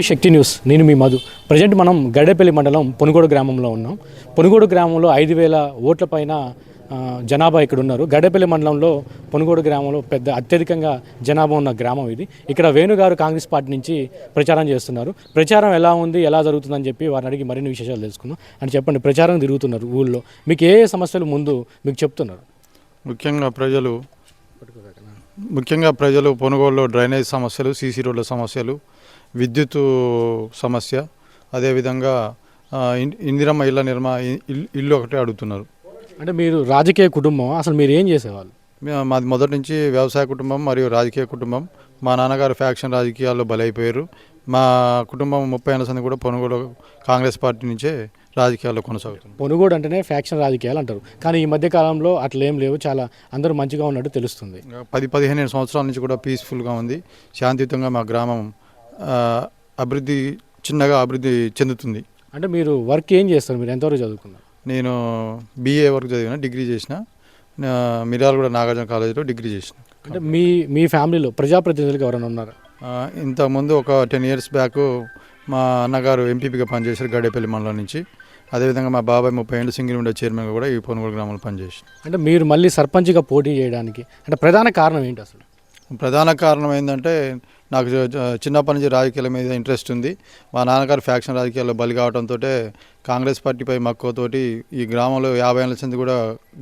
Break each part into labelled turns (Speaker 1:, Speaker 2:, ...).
Speaker 1: శక్తి news. నేను మీ Madhu. Present మనం గడేపల్లి మండలం పొనుగోడు గ్రామంలో ఉన్నాం. పొనుగోడు గ్రామంలో ఐదు వేల ఓట్ల పైన జనాభా ఇక్కడ ఉన్నారు. గడపల్లి మండలంలో పొనుగోడు గ్రామంలో పెద్ద అత్యధికంగా జనాభా ఉన్న గ్రామం ఇది. ఇక్కడ వేణుగారు కాంగ్రెస్ పార్టీ నుంచి ప్రచారం చేస్తున్నారు. ప్రచారం ఎలా ఉంది ఎలా జరుగుతుందని చెప్పి వారిని అడిగి మరిన్ని విశేషాలు తెలుసుకుందాం. అని చెప్పండి ప్రచారం తిరుగుతున్నారు ఊళ్ళో. మీకు ఏ ఏ సమస్యలు ముందు మీకు చెప్తున్నారు?
Speaker 2: ముఖ్యంగా ప్రజలు ముఖ్యంగా ప్రజలు కొనుగోలులో డ్రైనేజ్ సమస్యలు సీసీ రోడ్ల సమస్యలు విద్యుత్ సమస్య అదేవిధంగా ఇందిరమ్మ ఇళ్ళ నిర్మా ఇల్- ఇల్లు ఒకటే అడుగుతున్నారు.
Speaker 1: అంటే మీరు రాజకీయ కుటుంబం అసలు మీరు ఏం చేసేవాళ్ళు?
Speaker 2: మాది మొదటి నుంచి వ్యవసాయ కుటుంబం మరియు రాజకీయ కుటుంబం. మా నాన్నగారు ఫ్యాక్షన్ రాజకీయాల్లో బలైపోయారు. మా కుటుంబం ముప్పై ఏళ్ళ సంది కూడా పొనుగోలు కాంగ్రెస్ పార్టీ నుంచే రాజకీయాల్లో కొనసాగుతుంది.
Speaker 1: పొనుగోడు అంటేనే ఫ్యాక్షన్ రాజకీయాలు అంటారు. కానీ ఈ మధ్య కాలంలో అట్లా ఏం లేవు. చాలా అందరూ మంచిగా ఉన్నట్టు తెలుస్తుంది.
Speaker 2: పది పదిహేను సంవత్సరాల నుంచి కూడా పీస్ఫుల్గా ఉంది. శాంతియుతంగా మా గ్రామం అభివృద్ధి చిన్నగా అభివృద్ధి చెందుతుంది.
Speaker 1: అంటే మీరు వర్క్ ఏం చేస్తారు? మీరు ఎంతవరకు చదువుకున్నారు?
Speaker 2: నేను బీఏ వరకు చదివిన డిగ్రీ చేసిన నా మిర్యాలగూడ నాగార్జున కాలేజీలో డిగ్రీ చేసిన.
Speaker 1: అంటే మీ మీ ఫ్యామిలీలో ప్రజాప్రతినిధులకు ఎవరైనా ఉన్నారు?
Speaker 2: ఇంతకుముందు ఒక టెన్ ఇయర్స్ బ్యాక్ మా అన్నగారు ఎంపీపీగా పనిచేశారు గడేపల్లి మండలం నుంచి. అదేవిధంగా మా బాబాయ్ ముప్పై ఏళ్ళు సింగిల్ ఉండే చైర్మన్గా కూడా ఈ పొనుగోలు గ్రామంలో పనిచేసి
Speaker 1: అంటే మీరు మళ్ళీ సర్పంచ్గా పోటీ చేయడానికి అంటే ప్రధాన కారణం ఏంటి అసలు?
Speaker 2: ప్రధాన కారణం ఏంటంటే నాకు చిన్నప్పటి నుంచి రాజకీయాల మీద ఇంట్రెస్ట్ ఉంది. మా నాన్నగారు ఫ్యాక్షన్ రాజకీయాల్లో బలి కావడంతో కాంగ్రెస్ పార్టీపై మక్కువతోటి ఈ గ్రామంలో యాభై ఏళ్ళ నుంచి కూడా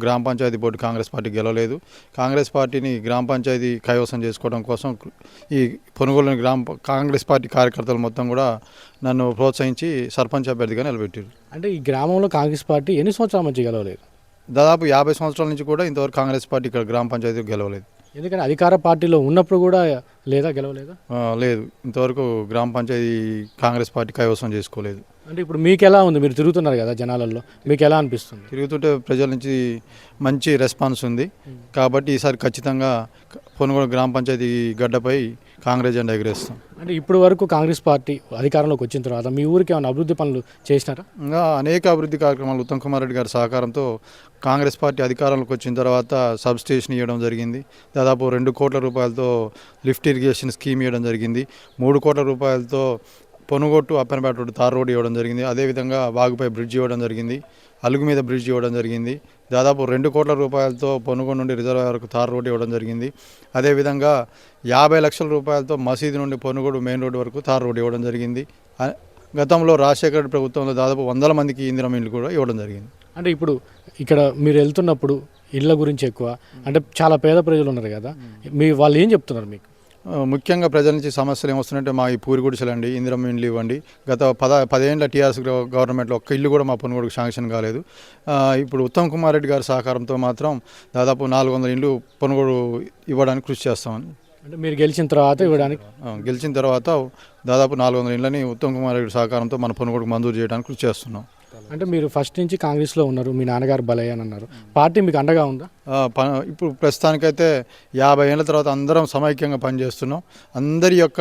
Speaker 2: గ్రామ పంచాయతీ బోర్డు కాంగ్రెస్ పార్టీ గెలవలేదు. కాంగ్రెస్ పార్టీని గ్రామ పంచాయతీ కైవసం చేసుకోవడం కోసం ఈ పొనుగోలుని గ్రామ కాంగ్రెస్ పార్టీ కార్యకర్తలు మొత్తం కూడా నన్ను ప్రోత్సహించి సర్పంచ్ అభ్యర్థిగా నిలబెట్టారు.
Speaker 1: అంటే ఈ గ్రామంలో కాంగ్రెస్ పార్టీ ఎన్ని సంవత్సరాల నుంచి గెలవలేదు?
Speaker 2: దాదాపు యాభై సంవత్సరాల నుంచి కూడా ఇంతవరకు కాంగ్రెస్ పార్టీ ఇక్కడ గ్రామ పంచాయతీ గెలవలేదు.
Speaker 1: ఎందుకంటే అధికార పార్టీలో ఉన్నప్పుడు కూడా లేదా గెలవలేదా?
Speaker 2: లేదు. ఇంతవరకు గ్రామ పంచాయతీ కాంగ్రెస్ పార్టీ కైవసం చేసుకోలేదు.
Speaker 1: అంటే ఇప్పుడు మీకు ఎలా ఉంది? మీరు తిరుగుతున్నారు కదా జనాలలో. మీకు ఎలా అనిపిస్తుంది?
Speaker 2: తిరుగుతుంటే ప్రజల నుంచి మంచి రెస్పాన్స్ ఉంది. కాబట్టి ఈసారి ఖచ్చితంగా పొనుగోడు గ్రామ పంచాయతీ గడ్డపై కాంగ్రెస్ జెండా ఎగరేస్తాం.
Speaker 1: అంటే ఇప్పుడు వరకు కాంగ్రెస్ పార్టీ అధికారంలోకి వచ్చిన తర్వాత మీ ఊరికి ఏమైనా అభివృద్ధి పనులు చేసినారా?
Speaker 2: ఇంకా అనేక అభివృద్ధి కార్యక్రమాలు ఉత్తమ్ కుమార్ రెడ్డి గారి సహకారంతో కాంగ్రెస్ పార్టీ అధికారంలోకి వచ్చిన తర్వాత సబ్ స్టేషన్ ఇవ్వడం జరిగింది. దాదాపు రెండు కోట్ల రూపాయలతో లిఫ్ట్ ఇరిగేషన్ స్కీమ్ ఇవ్వడం జరిగింది. మూడు కోట్ల రూపాయలతో Ponugottu Appanapeta road tar road ఇవ్వడం జరిగింది. అదేవిధంగా వాగుపై బ్రిడ్జ్ ఇవ్వడం జరిగింది. అలుగు మీద బ్రిడ్జ్ ఇవ్వడం జరిగింది. దాదాపు రెండు కోట్ల రూపాయలతో పొనుగోడు నుండి రిజర్వ్ వరకు తార్ రోడ్ ఇవ్వడం జరిగింది. అదేవిధంగా యాభై లక్షల రూపాయలతో మసీదు నుండి పొనుగోడు మెయిన్ రోడ్ వరకు తార్ రోడ్ ఇవ్వడం జరిగింది. గతంలో రాజశేఖర రెడ్డి ప్రభుత్వంలో దాదాపు వందల మందికి ఇందిరం ఇల్లు కూడా ఇవ్వడం జరిగింది.
Speaker 1: అంటే ఇప్పుడు ఇక్కడ మీరు వెళ్తున్నప్పుడు ఇళ్ళ గురించి ఎక్కువ అంటే చాలా పేద ప్రజలు ఉన్నారు కదా. మీ వాళ్ళు ఏం చెప్తున్నారు మీకు?
Speaker 2: ముఖ్యంగా ప్రజల నుంచి సమస్యలు ఏమొస్తున్నాయంటే మా ఈ పూరి గుడిసెలండి ఇందిరం ఇండ్లు ఇవ్వండి. గత పద పదేళ్ళ టీఆర్ఎస్ గవర్నమెంట్లో ఒక్క ఇల్లు కూడా మా పొనుగోడుకు శాంక్షన్ కాలేదు. ఇప్పుడు ఉత్తమ్ కుమార్ రెడ్డి గారి సహకారంతో మాత్రం దాదాపు నాలుగు వందల ఇండ్లు పొనుగోడు ఇవ్వడానికి కృషి చేస్తామని.
Speaker 1: అంటే మీరు గెలిచిన తర్వాత ఇవ్వడానికి?
Speaker 2: గెలిచిన తర్వాత దాదాపు నాలుగు వందల ఇండ్లని ఉత్తమ్ కుమార్ రెడ్డి సహకారంతో మన పొనుగోడుకు మంజూరు చేయడానికి కృషి చేస్తున్నాం.
Speaker 1: అంటే మీరు ఫస్ట్ నుంచి కాంగ్రెస్లో ఉన్నారు మీ నాన్నగారు బలయ్య అని అన్నారు. పార్టీ మీకు అండగా ఉందా?
Speaker 2: ఇప్పుడు ప్రస్తుతానికైతే యాభై ఏళ్ళ తర్వాత అందరం సమైక్యంగా పనిచేస్తున్నాం. అందరి యొక్క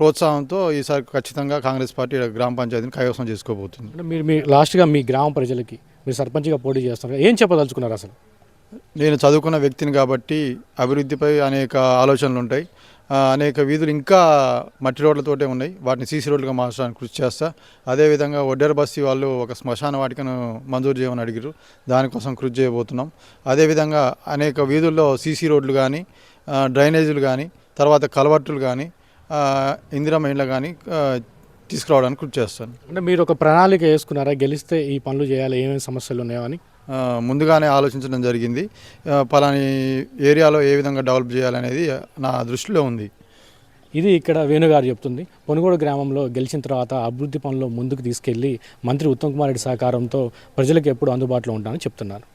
Speaker 2: ప్రోత్సాహంతో ఈసారి ఖచ్చితంగా కాంగ్రెస్ పార్టీ గ్రామ పంచాయతీని కైవసం చేసుకోబోతుంది.
Speaker 1: అంటే మీరు మీ లాస్ట్గా మీ గ్రామ ప్రజలకి మీరు సర్పంచ్గా పోటీ చేస్తున్నారు. ఏం చెప్పదలుచుకున్నారు అసలు?
Speaker 2: నేను చదువుకున్న వ్యక్తిని కాబట్టి అభివృద్ధిపై అనేక ఆలోచనలు ఉంటాయి. అనేక వీధులు ఇంకా మట్టి రోడ్లతోటే ఉన్నాయి. వాటిని సీసీ రోడ్లుగా మార్చడానికి కృషి చేస్తా. అదేవిధంగా ఒడ్డెర బస్తీ వాళ్ళు ఒక శ్మశాన వాటికను మంజూరు చేయమని అడిగారు దానికోసం కృషి చేయబోతున్నాం. అదేవిధంగా అనేక వీధుల్లో సీసీ రోడ్లు కానీ డ్రైనేజీలు కానీ తర్వాత కలవట్టులు కానీ ఆ, కానీ తీసుకురావడానికి కృషి చేస్తాను.
Speaker 1: అంటే మీరు ఒక ప్రణాళిక వేసుకున్నారా? గెలిస్తే ఈ పనులు చేయాలి ఏమేమి సమస్యలు ఉన్నాయో అని?
Speaker 2: ముందుగానే ఆలోచించడం జరిగింది. పలాని ఏరియాలో ఏ విధంగా డెవలప్ చేయాలనేది నా దృష్టిలో ఉంది.
Speaker 1: ఇది ఇక్కడ వేణుగారు చెప్తుంది. పొనుగోడు గ్రామంలో గెలిచిన తర్వాత అభివృద్ధి పనులు ముందుకు తీసుకెళ్ళి మంత్రి ఉత్తమ్ కుమార్ రెడ్డి సహకారంతో ప్రజలకు ఎప్పుడు అందుబాటులో ఉంటానని చెప్తున్నారు.